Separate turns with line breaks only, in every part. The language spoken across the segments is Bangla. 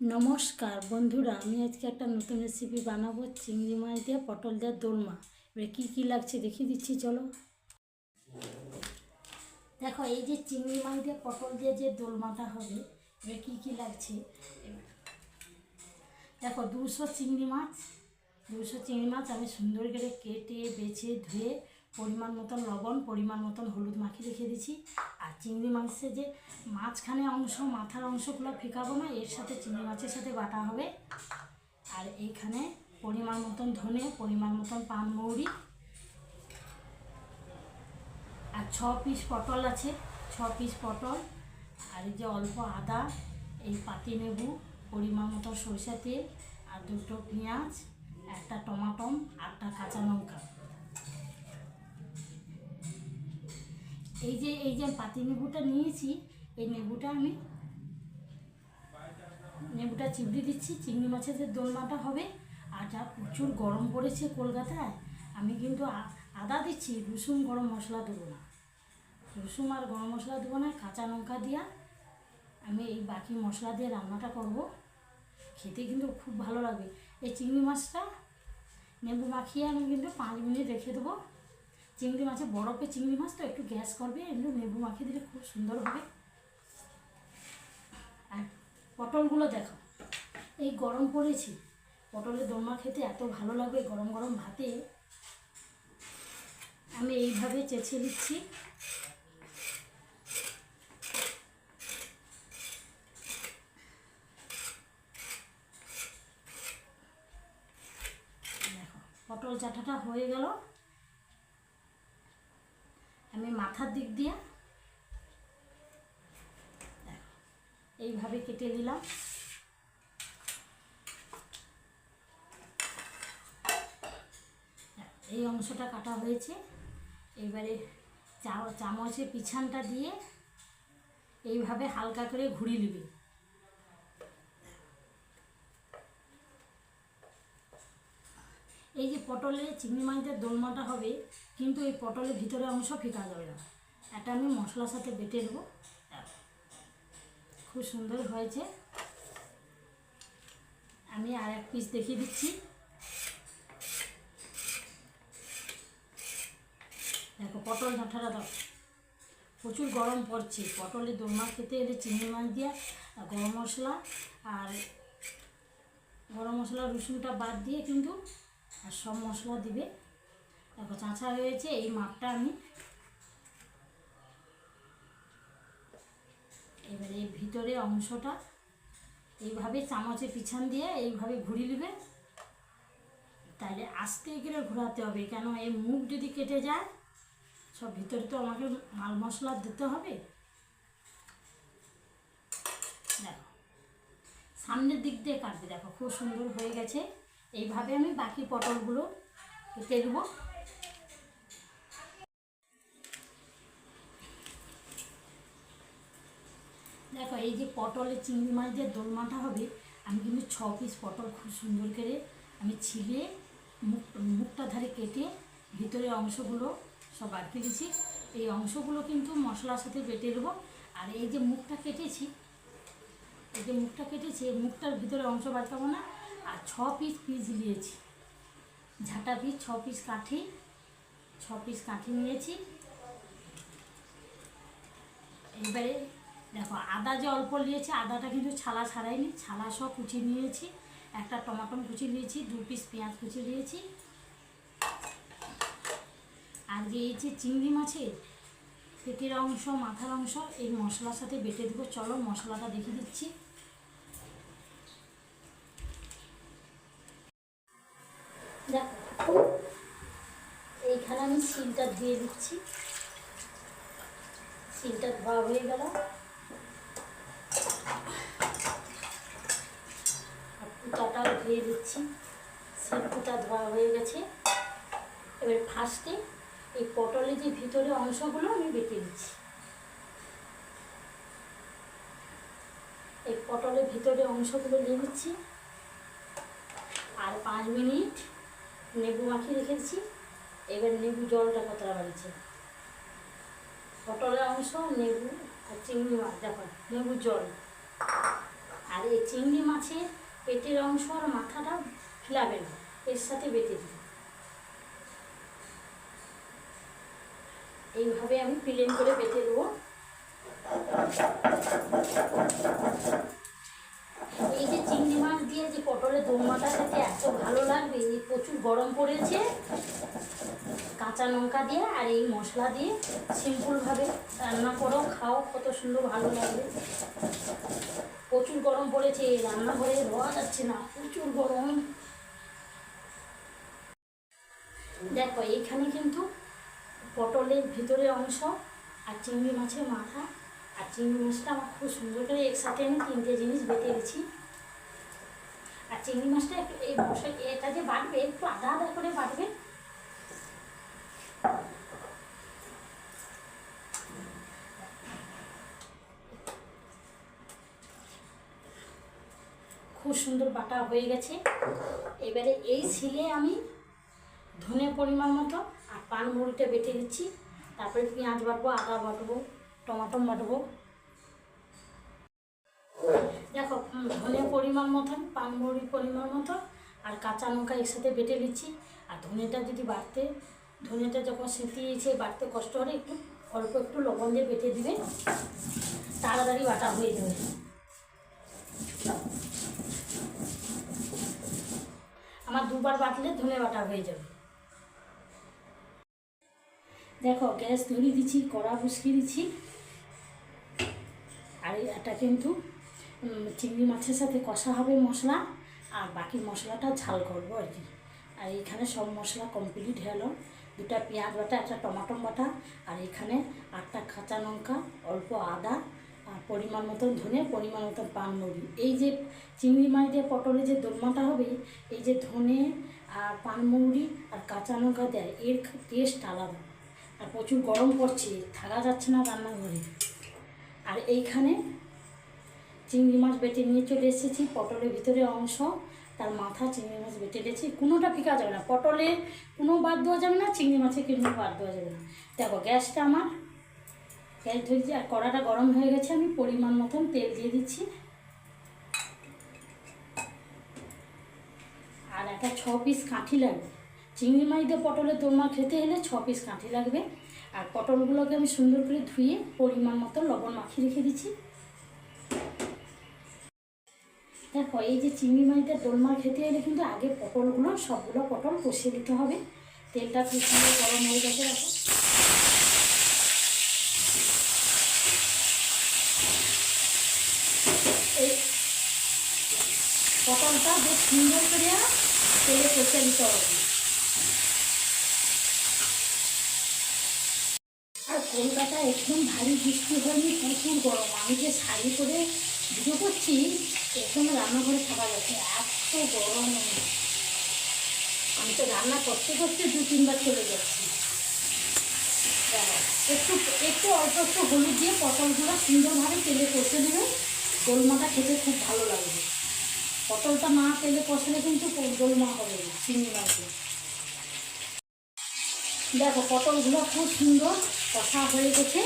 নমস্কার বন্ধুরা, আমি আজকে একটা নতুন রেসিপি বানাবো, চিংড়ি মাছ দিয়ে পটল দিয়ে দোলমা এবার কী কী লাগছে দেখিয়ে দিচ্ছি, চলো। দেখো, এই যে চিংড়ি মাছ দিয়ে পটল দিয়ে যে দোলমাটা হবে, এবার কী কী লাগছে? দেখো, দুশো চিংড়ি মাছ, দুশো চিংড়ি মাছ আমি সুন্দর করে কেটে, বেছে, ধুয়ে, পরিমাণ মতন লবণ, পরিমাণ মতন হলুদ মাখিয়ে রেখে দিচ্ছি আর চিংড়ি মাছের যে মাঝখানে অংশ, মাথার অংশগুলো ফেকাবো না, এর সাথে চিংড়ি মাছের সাথে বাটা হবে। আর এইখানে পরিমাণ মতন ধনে, পরিমাণ মতন পানমৌরি আর ছ পিস পটল আছে, ছ পিস পটল। আর এই যে অল্প আদা, এই পাতি নেবু, পরিমাণ মতো সরষে তেল, আর দুটো পেঁয়াজ, একটা টমাটম, আটটা কাঁচা লঙ্কা। এই যে এই যে পাতি নেবুটা নিয়েছি, এই নেবুটা আমি নেবুটা চিবড়ি দিচ্ছি। চিংড়ি মাছের যে দোলনাটা হবে, আর যা প্রচুর গরম পড়েছে কলকাতায়, আমি কিন্তু আদা দিচ্ছি, রসুন গরম মশলা দেবো না। রসুন আর গরম মশলা দেবো না, কাঁচা লঙ্কা দিয়া আমি এই বাকি মশলা দিয়ে রান্নাটা করব। খেতে কিন্তু খুব ভালো লাগবে। এই চিংড়ি মাছটা নেবু মাখিয়ে আমি কিন্তু পাঁচ মিনিট রেখে দেবো। চিংড়ি মাছে বরফে চিংড়ি মাছ তো একটু গ্যাস করবে একটু নেবু মাখিয়ে দিলে খুব সুন্দর হবে। আর পটলগুলো দেখো, এই গরম পড়েছে, পটলের দোলমা খেতে এত ভালো লাগবে গরম গরম ভাতে। আমি এইভাবে চেঁচে দিচ্ছি পটল চাটাটা হয়ে গেল। আমি মাথার দিক দিয়ে এইভাবে কেটে নিলাম। এই অংশটা কাটা হয়েছে। এবারে চামচে পিছানটা দিয়ে এইভাবে হালকা করে ঘুরিয়ে নিবি। এই যে পটলে চিংড়ি মাছের দোলমাটা হবে, কিন্তু এই পটলের ভিতরে অংশ ফেকা যাবে না। এটা আমি মশলার সাথে বেটে নেব। খুব সুন্দর হয়েছে। আমি আর এক পিস দেখিয়ে দিচ্ছি। দেখো, পটল ডাঁটাটা দাও। প্রচুর গরম পড়ছে। পটলের দোলমা খেতে এলে চিংড়ি মাছ দিয়ে গরম মশলা আর গরম মশলা রসুনটা বাদ দিয়ে কিন্তু আর সব মশলা দিবে। দেখো চাঁচা হয়েছে, এই মাপটা আমি এবারে এই ভিতরে অংশটা এইভাবে চামচে পিছন দিয়ে এইভাবে ঘুরিয়ে নেবে। তাহলে আস্তে করে ঘোরাতে হবে, কেন এই মুখ যদি কেটে যায়, সব ভিতরে তো আমাকে মাল মশলা দিতে হবে। দেখো, সামনের দিক দিয়ে কাটবে, দেখো খুব সুন্দর হয়ে গেছে। এইভাবে আমি বাকি পটলগুলো কেটে দেবো দেখো, এই যে পটলের চিংড়ি মাছ দিয়ে দোলমাটা হবে, আমি কিন্তু ছ পিস পটল খুব সুন্দর করে আমি ছিলে মুখ, মুখটা ধারে কেটে ভিতরের অংশগুলো সব আটকে দিয়েছি এই অংশগুলো কিন্তু মশলার সাথে বেটে দেবো আর এই যে মুখটা কেটেছি, এই যে মুখটা কেটেছি, মুখটার ভিতরে অংশ বাঁচাবো না। আর ছ পিস পিস নিয়েছি ঝাঁটা পিস ছ পিস কাঠি, ছ পিস কাঠি নিয়েছি। এবারে দেখো, আদা যে অল্প নিয়েছি, আদাটা কিন্তু ছালা ছাড়াইনি, ছালা সহ কুচি নিয়েছি। একটা টমাটম কুচি নিয়েছি, দু পিস পেঁয়াজ কুচি নিয়েছি। আর যে এই যে চিংড়ি মাছের পেটের অংশ, মাথার অংশ, এই মশলার সাথে বেটে দেবো। চলো মশলাটা দেখিয়ে দিচ্ছি। দেখো, এইখানে আমি শিলটা ধুয়ে দিচ্ছি। শিলটা ধোয়া হয়ে গেল। কুটাটাও ধুয়ে দিচ্ছি। শিল কুটা ধোয়া হয়ে গেছে। এবার ফার্স্টে এই পটলের যে ভিতরে অংশগুলো আমি বেটে দিচ্ছি এই পটলের ভিতরে অংশগুলো নিয়ে নিচ্ছি। আর পাঁচ মিনিট নেবু মাখিয়ে রেখেছি। এবার নেবু জলটা কতটা বাড়িছে পটলের অংশ নেবু আর চিংড়ি মাছ, দেখো নেবু জল। আর এই চিংড়ি মাছের পেটের অংশ আর মাথাটা ফেলাবে না, এর সাথে বেটে দিই। এইভাবে আমি প্লেন করে বেটে দেবো। এই যে চিংড়ি মাছ দিয়ে যে পটলের দোরমাটা খেতে এত ভালো লাগবে, এই প্রচুর গরম পড়েছে। কাঁচা লঙ্কা দিয়ে আর এই মশলা দিয়ে সিম্পলভাবে রান্না করো, খাও, কত সুন্দর ভালো লাগবে। প্রচুর গরম পড়েছে রান্নাঘরে রোয়া যাচ্ছে না, প্রচুর গরম। দেখো, এখানে কিন্তু পটলের ভিতরের অংশ আর চিংড়ি মাছের মাথা আর চিংড়ি মাছটা আমার খুব সুন্দর করে একসাথে আমি তিনটে জিনিস বেটে গেছি আর চিংড়ি মাছটা একটু এই মশলা এটা যে বাটবে, একটু আদা আদা করে বাটবে। খুব সুন্দর বাটা হয়ে গেছে। এবারে এই শিলে আমি ধনে পরিমাণ মতো আর পান মুড়িটা বেটে দিচ্ছি তারপরে পেঁয়াজ বাটবো, আদা বাটবো। টমাটো বাটবো দেখো ধনে পরিমাণ মতন পান মুড়ির পরিমাণ মতো আর কাঁচা লঙ্কা একসাথে বেটে দিচ্ছি আর ধনেটা যদি বাটতে ধনেটা যখন সিঁতিয়েছে বাটতে কষ্ট হলে একটু, অল্প একটু লবণ দিয়ে বেটে দিবে তাড়াতাড়ি বাটা হয়ে যাবে। আমার দুবার বাটলে ধনে বাটা হয়ে যাবে। দেখো, গ্যাস ধরিয়ে দিচ্ছি, কড়া বসিয়ে দিচ্ছি। আর এটা কিন্তু চিংড়ি মাছের সাথে কষা হবে মশলা, আর বাকি মশলাটা ঝাল করব আর কি। আর এইখানে সব মশলা কমপ্লিট হলো দুটা পেঁয়াজ বাটা, একটা টমাটো বাটা, আর এখানে আটটা কাঁচা লঙ্কা, অল্প আদা, আর পরিমাণ মতন ধনে, পরিমাণ মতন পান মুড়ি এই যে চিংড়ি মাছ দিয়ে পটলে যে দোলমাটা হবে, এই যে ধনে আর পানমৌরি আর কাঁচা লঙ্কা দেয়, এর টেস্ট আলাদা। আর প্রচুর গরম পড়ছে, থাকা যাচ্ছে না রান্নাঘরে। আর এইখানে চিংড়ি মাছ বেটে নিয়ে চলে এসেছি, পটলের ভিতরে অংশ, তার মাথা চিংড়ি মাছ বেটে দিয়েছি কোনোটা ফিকা যাবে না, পটলে কোনো বাদ দেওয়া যাবে না, চিংড়ি মাছে কোনো বাদ দেওয়া যাবে না। দেখো, গ্যাসটা আমার গ্যাস ধরেছি আর কড়াটা গরম হয়ে গেছে, আমি পরিমাণ মতন তেল দিয়ে দিচ্ছি। আর একটা ছ পিস কাঠি লাগবে। চিংড়ি মাছ দিয়ে পটলের দোরমা খেতে হলে ছ পিস কাঠি লাগবে। আর পটলগুলোকে আমি সুন্দর করে ধুয়ে পরিমাণ মতো লবণ মাখিয়ে রেখে দিচ্ছি। দেখো, এই যে চিংড়ি মাছটা দোলমা খেতে হলে কিন্তু আগে পটলগুলো, সবগুলো পটল কষিয়ে দিতে হবে। তেলটা খুব সুন্দর গরম হয়ে গেছে, দেখো। এই পটলটা বেশ সুন্দর করে তেলে কষিয়ে দিতে হবে আর কলকাতায় একদম ভারী বৃষ্টি হয়নি, প্রচুর গরম। আমি যে শাড়ি পরে ভিডিও করছি, একদম রান্নাঘরে থাকা যাচ্ছে এত গরম। আমি তো রান্না করতে করতে দু তিনবার চলে যাচ্ছি। একটু একটু অল্প একটু হলুদ দিয়ে পটলগুলো সুন্দরভাবে তেলে কষে নেবে। গোলমাটা খেতে খুব ভালো লাগবে। পটলটা না তেলে কষলে কিন্তু গোলমা হবে চিংড়ি মাছে দেখো পটলগুলো খুব সুন্দর কষা হয়ে গেছে।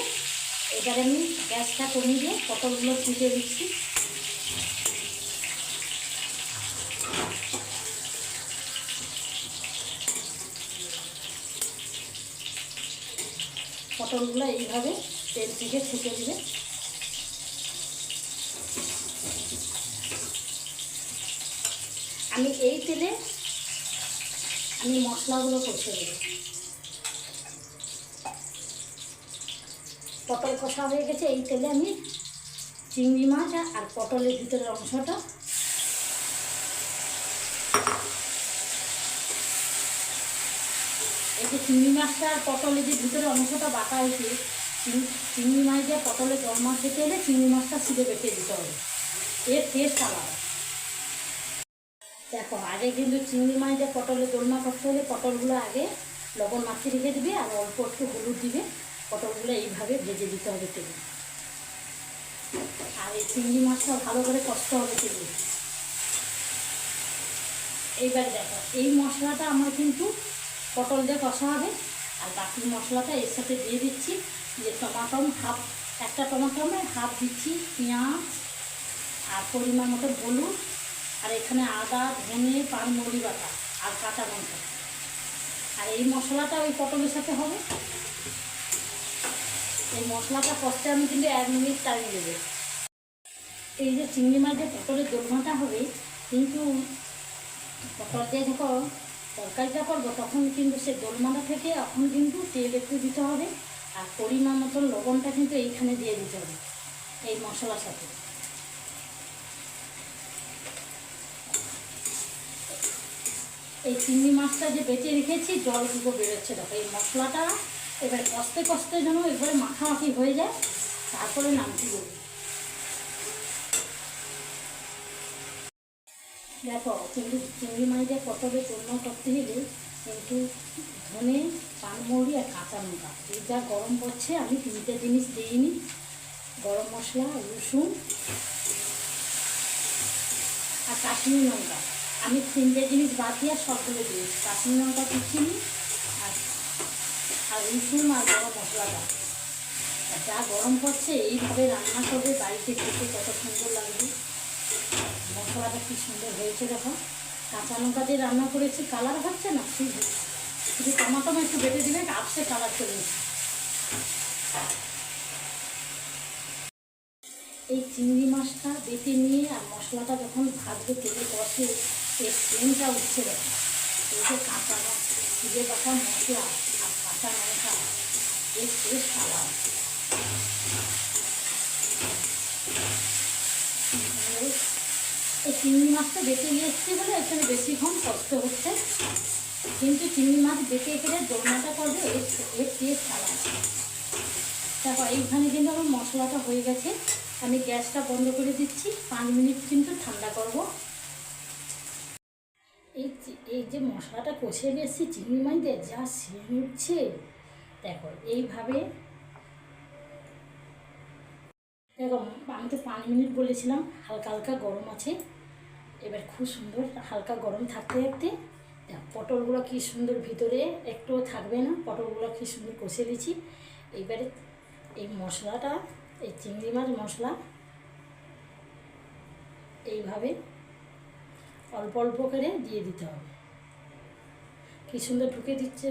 এবারে আমি গ্যাসটা কমিয়ে দিয়ে পটলগুলো ফুটে দিচ্ছি। পটলগুলো এইভাবে তেল থেকে ছেঁকে দিবে। আমি এই তেলে আমি মশলাগুলো কষে দেবো পটল কষা হয়ে গেছে। এই তেলে আমি চিংড়ি মাছ আর পটলের ভিতরের অংশটা এই যে চিংড়ি মাছটা আর পটলের যে ভিতরে অংশটা বাটা হয়েছে চিংড়ি মাছ দিয়ে পটলের জল মাছ খেতে হলে চিংড়ি মাছটা সিধে বেটে দিতে হবে। এর টেস্ট আলাদা। দেখো, আগে কিন্তু চিংড়ি মাছ দিয়ে পটলের দোলমা করতে হলে পটলগুলো আগে লবণ মাখিয়ে রেখে দিবে আর অল্প একটু হলুদ দিবে। পটলগুলো এইভাবে ভেজে দিতে হবে তেলে। আর এই চিংড়ি মাছটা ভালো করে কষতে হবে তেলে। এইবারে দেখো, এই মশলাটা আমার কিন্তু পটল দিয়ে কষা হবে, আর বাকি মশলাটা এর সাথে দিয়ে দিচ্ছি যে টমাটম হাফ, একটা টমাটমে হাফ দিচ্ছি পেঁয়াজ, আর পরিমাণ মতো হলুদ, আর এখানে আদা, ধনে পানমরি বাটা, আর কাঁচা লঙ্কা। আর এই মশলাটা ওই পটলের সাথে হবে। এই মশলাটা কষতে আমি কিন্তু এক মিনিট টাইম দেবো। এই যে চিংড়ি মাছ পটলের দোলমাটা হবে, কিন্তু পটল দিয়ে যখন তরকারিটা করব, তখন কিন্তু সে দোলমাটা থেকে এখন কিন্তু তেল একটু দিতে হবে, আর পরিমাণ মতন লবণটা কিন্তু এইখানে দিয়ে দিতে হবে, এই মশলার সাথে। এই চিংড়ি মাছটা যে বেঁচে রেখেছি, জল দুটো বেরোচ্ছে, দেখো এই মশলাটা এবার কষতে কষতে যেন এবারে মাখামাখি হয়ে যায়, তারপরে নামটি দেবো দেখো, কিন্তু চিংড়ি মাছ দিয়ে পটলের জন্য করতে গেলে কিন্তু ধনে পানমৌরি আর কাঁচা লঙ্কা। এই যা গরম পড়ছে, আমি তিনটে জিনিস দিইনি। গরম মশলা, রসুন আর কাশ্মীরি লঙ্কা। আমি তিনটে জিনিস বাদ দিয়ে সবগুলো দিয়েছি। কাশ্মীরি লঙ্কা কুচিনি আর রসুন আর গরম মশলাটা। যা গরম পড়ছে, এইভাবে রান্না করবে, বাড়িতে খেতে কত সুন্দর লাগবে। মশলাটা কি সুন্দর হয়েছে দেখো। কাঁচা লঙ্কা দিয়ে রান্না করেছি, কালার হচ্ছে না? ঠিক শুধু টমাটো একটু বেটে দিলে আপসে কালার চলে এই চিংড়ি মাছটা বেটে নিয়ে আর মশলাটা যখন ভাজবে, তেলে কষে এই স্মেলটা উঠছে দেখো। এই যে কাঁচা মাছ সিজে বাটা মশলা আর কাঁচা লঙ্কা এই ফ্রেশ কালার এই চিংড়ি মাছটা বেটে নিয়ে এসেছি বলে এখানে বেশিক্ষণ কষ্ট হচ্ছে। কিন্তু চিংড়ি মাছ বেটে গেলে দোলনাটা করবে, এর টেস্ট আলাদা। দেখো, এইখানে কিন্তু আমার মশলাটা হয়ে গেছে। আমি গ্যাসটা বন্ধ করে দিচ্ছি। পাঁচ মিনিট কিন্তু ঠান্ডা করব। এই এই যে মশলাটা কষে নিয়েছি, চিংড়ি মাছ দিয়ে যা সেন উঠছে, দেখো, এইভাবে। দেখো, আমি তো পাঁচ মিনিট বলেছিলাম, হালকা হালকা গরম আছে। এবার খুব সুন্দর হালকা গরম থাকতে থাকতে পটলগুলো কি সুন্দর ভিতরে একটুও থাকবে না, পটলগুলো কি সুন্দর কষে দিয়েছি এইবারে এই মশলাটা, এই চিংড়ি মাছ মশলা, এইভাবে অল্প অল্প করে দিয়ে দিতে হবে। কি সুন্দর ঢুকে দিচ্ছে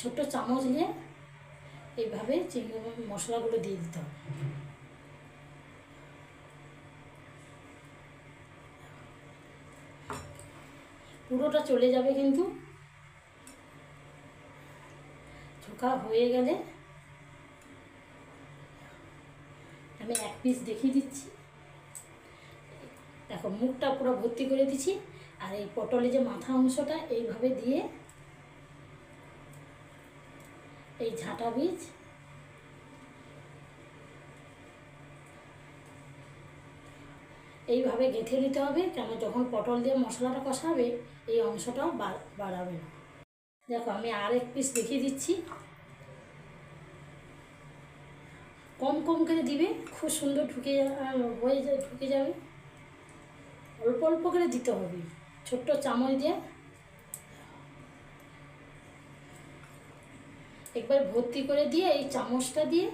ছোট্ট চামচ নিয়ে, এইভাবে চিংড়ি মশলাগুলো দিয়ে দিতে হবে। পুরোটা চলে যাবে কিন্তু। ঝোঁকা হয়ে গেলে আমি এক পিস দেখিয়ে দিচ্ছি। দেখো, মুখটা পুরো ভর্তি করে দিচ্ছি। আর এই পটলে যে মাথা অংশটা, এইভাবে দিয়ে এই ঝাঁটা বীজ এইভাবে গেঁথে নিতে হবে কেন যখন পটল দিয়ে মশলাটা কষাবে এই অংশটাও বাড়াবে না। দেখো আমি আর এক পিস দেখিয়ে দিচ্ছি। কম কম করে দিবে, খুব সুন্দর ঢুকে হয়ে যায়, ঢুকে যাবে। অল্প অল্প করে দিতে হবে, ছোট্ট চামচ দিয়ে। একবার ভর্তি করে দিয়ে এই চামচটা দিয়ে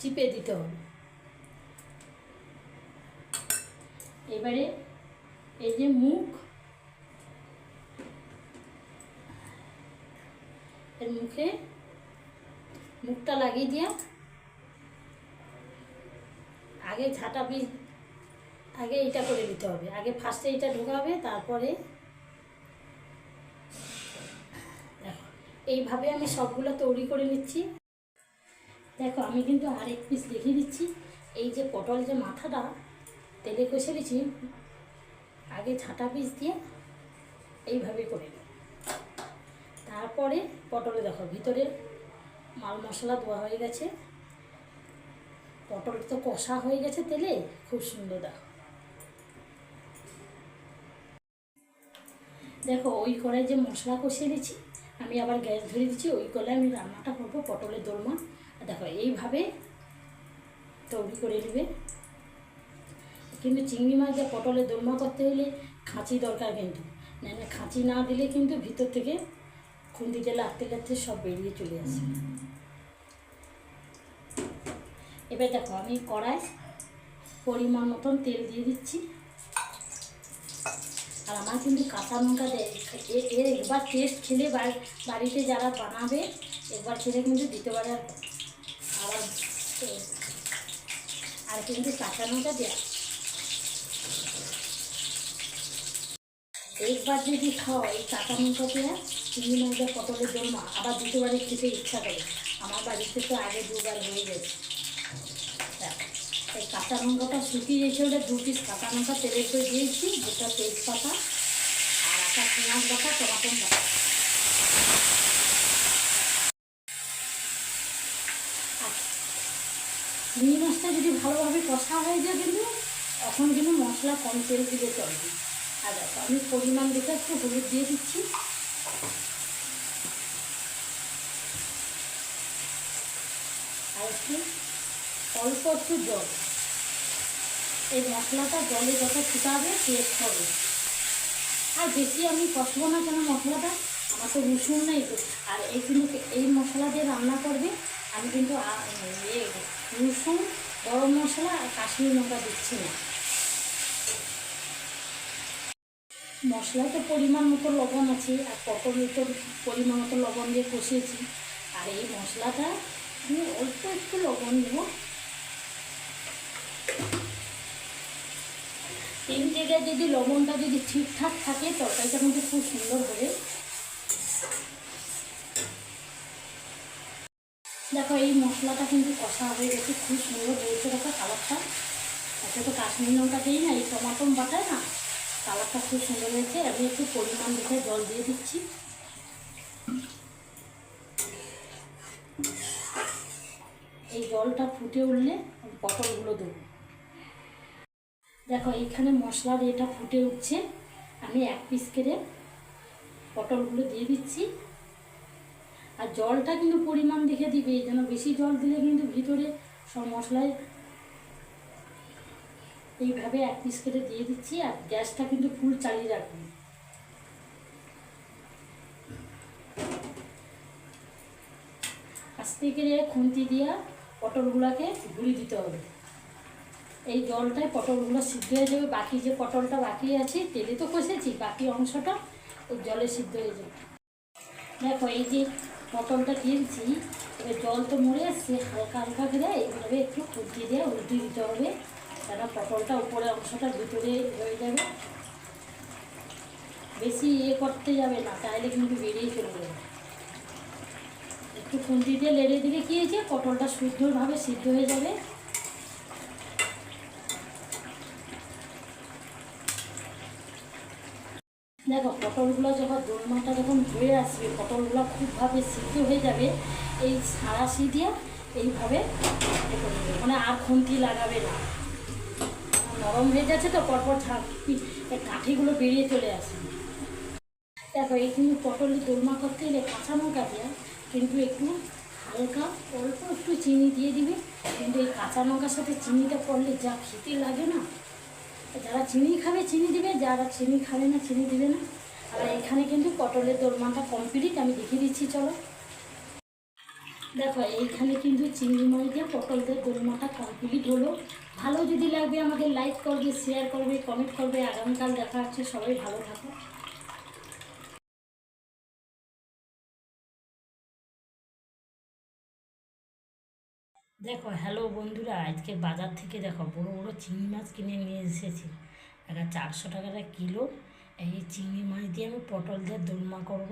চিপে দিতে হবে। এবারে এই যে মুখ, এর মুখে মুখটা লাগিয়ে দিয়ে আগে ঝাঁটা বীজ, আগে এইটা করে দিতে হবে। আগে ফার্স্টে এইটা ঢোকাবে, তারপরে দেখো, এইভাবে আমি সবগুলো তৈরি করে নিচ্ছি। দেখো, আমি কিন্তু আরেক পিস দেখিয়ে দিচ্ছি। এই যে পটল যে মাথাটা তেলে কষে দিচ্ছি আগে ঝাঁটা পিস দিয়ে এইভাবে করে নিই তারপরে পটলে দেখো, ভিতরে মাল মশলা দেওয়া হয়ে গেছে। পটল তো কষা হয়ে গেছে তেলে, খুব সুন্দর দেখো। দেখো, ওই কড়াই যে মশলা কষিয়ে দিচ্ছি, আমি আবার গ্যাস ধরে দিচ্ছি, ওই কড়াই আমি রান্নাটা করব পটলের দোলমা দেখো, এইভাবে তৈরি করে নেবে। কিন্তু চিংড়ি মাছ দিয়ে পটলের দোলমা করতে হলে খাঁচি দরকার কিন্তু। না খাঁচি না দিলে কিন্তু ভিতর থেকে খুন্তিতে লাগতে লাগতে সব বেরিয়ে চলে আসে। এবার দেখো আমি কড়াই পরিমাণ মতন তেল দিয়ে দিচ্ছি। আর আমার কিন্তু কাঁচা লঙ্কা দেয়। এর একবার টেস্ট খেলে বাড়ি- বাড়িতে যারা বানাবে, একবার খেলে কিন্তু দ্বিতীয়বার আবার আর কিন্তু কাঁচা লঙ্কা দেয়। একবার যদি খাও, এই কাঁচা লঙ্কা দেওয়া চিংড়ি মাছ দেওয়া পটলের জন্য আবার দ্বিতীয়বারে খেতে ইচ্ছা করে। আমার বাড়িতে তো আগে দুবার হয়ে গেছে। এই কাঁচা লঙ্কাটা শুকিয়ে গেছে ওটা দু পিস কাঁচা লঙ্কা তেলে করে দিয়েছি দুটা তেজপাতা আর একটা পেঁয়াজ বাটা, টমাটো বাটা। চিংড়ি মাছটা যদি ভালোভাবে কষা হয়ে যায় কিন্তু এখন কিন্তু মশলা কম তেল দিলে চলবে। আমি পরিমাণ দেখে একটু হলুদ দিয়ে দিচ্ছি। আর একটু অল্প একটু জল। এই মশলাটা জলে যত ফুটাবে টেস্ট হবে। আর বেশি আমি কষবো না কেন মশলাটা? আমার তো রসুন নেই তো। আর এই কিন্তু এই মশলা দিয়ে রান্না করবে, আমি কিন্তু রসুন, গরম মশলা আর কাশ্মীর লঙ্কা দিচ্ছি না। মশলায় তো পরিমাণ মতো লবণ আছে, আর পটলে তো পরিমাণ মতো লবণ দিয়ে কষিয়েছি। আর এই মশলাটা দিয়ে অল্প একটু লবণ দেব। তিন জায়গায় যদি লবণটা যদি ঠিকঠাক থাকে, তরকারিটা কিন্তু খুব সুন্দর হবে। দেখো, এই মশলাটা কিন্তু কষা হয়ে গেছে, খুব সুন্দর হয়েছে। দেখো, কালারটা। এত তো কাশ্মীর লঙ্কা দিই না, এই টমাটো বাটায় না কালারটা খুব সুন্দর হয়েছে। আমি একটু পরিমাণ দেখে জল দিয়ে দিচ্ছি। এই জলটা ফুটে উঠলে পটলগুলো দেবো। দেখো, এইখানে মশলার এটা ফুটে উঠছে। আমি এক পিস করে পটলগুলো দিয়ে দিচ্ছি। আর জলটা কিন্তু পরিমাণ দেখে দিবে যেন বেশি জল দিলে কিন্তু ভিতরে সব মশলায় এইভাবে এক পিস কেটে দিয়ে দিচ্ছি আর গ্যাসটা কিন্তু ফুল চালিয়ে রাখবেন আস্তে করে খুন্তি দিয়ে পটলগুলোকে ঘুরি দিতে হবে। এই জলটায় পটলগুলো সিদ্ধ হয়ে যাবে। বাকি যে পটলটা বাকি আছে, তেলে তো কষেছি, বাকি অংশটা ওই জলে সিদ্ধ হয়ে যাবে। দেখো, এই যে পটলটা দিয়েছি, এবার জল তো মরে আসছে, হালকা হালকা করে এইভাবে একটু খুঁটিয়ে দিয়ে উল্টে দিতে হবে। কেন পটলটা উপরে অংশটা ভিতরে হয়ে যাবে। বেশি ইয়ে করতে যাবে না, তাহলে কিন্তু বেরিয়ে চলে যাবে। একটু খুন্তি দিয়ে লেড়ে দিলে কী হয়েছে? পটলটা শুদ্ধভাবে সিদ্ধ হয়ে যাবে। দেখো, পটলগুলো যখন দোলমাটা যখন হয়ে আসবে, পটলগুলো খুবভাবে সিদ্ধ হয়ে যাবে, এই সাঁড়াশি দিয়ে এইভাবে। মানে আর খুন্তি লাগাবে না। নরম হয়ে যাচ্ছে তো, পরপর কাঠিগুলো বেরিয়ে চলে আসে। দেখো, এই কিন্তু পটলের দোলমা করতে গেলে কাঁচা লঙ্কা দিয়ে, কিন্তু একটু হালকা, অল্প একটু চিনি দিয়ে দিবে। কিন্তু এই কাঁচা লঙ্কার সাথে চিনিটা পড়লে যা খেতে লাগে না। যারা চিনি খাবে, চিনি দিবে, যারা চিনি খাবে না, চিনি দিবে না। আর এখানে কিন্তু পটলের দোলমাটা কমপ্লিট আমি দেখিয়ে দিচ্ছি, চলো। দেখো, এইখানে কিন্তু চিংড়ি মাছ দিয়ে পটলদের দোলমাটা কমপ্লিট হলো। ভালো যদি লাগবে আমাকে লাইক করবে শেয়ার করবে কমেন্ট করবে, আগামীকাল দেখা হচ্ছে, সবাই ভালো থাকো। দেখো হ্যালো বন্ধুরা, আজকে বাজার থেকে দেখো, বড় বড় চিংড়ি মাছ কিনে নিয়ে এসেছি। একটা চারশো টাকাটা কিলো, এই চিংড়ি মাছ দিয়ে আমি পটল দিয়ে দোলমা করব।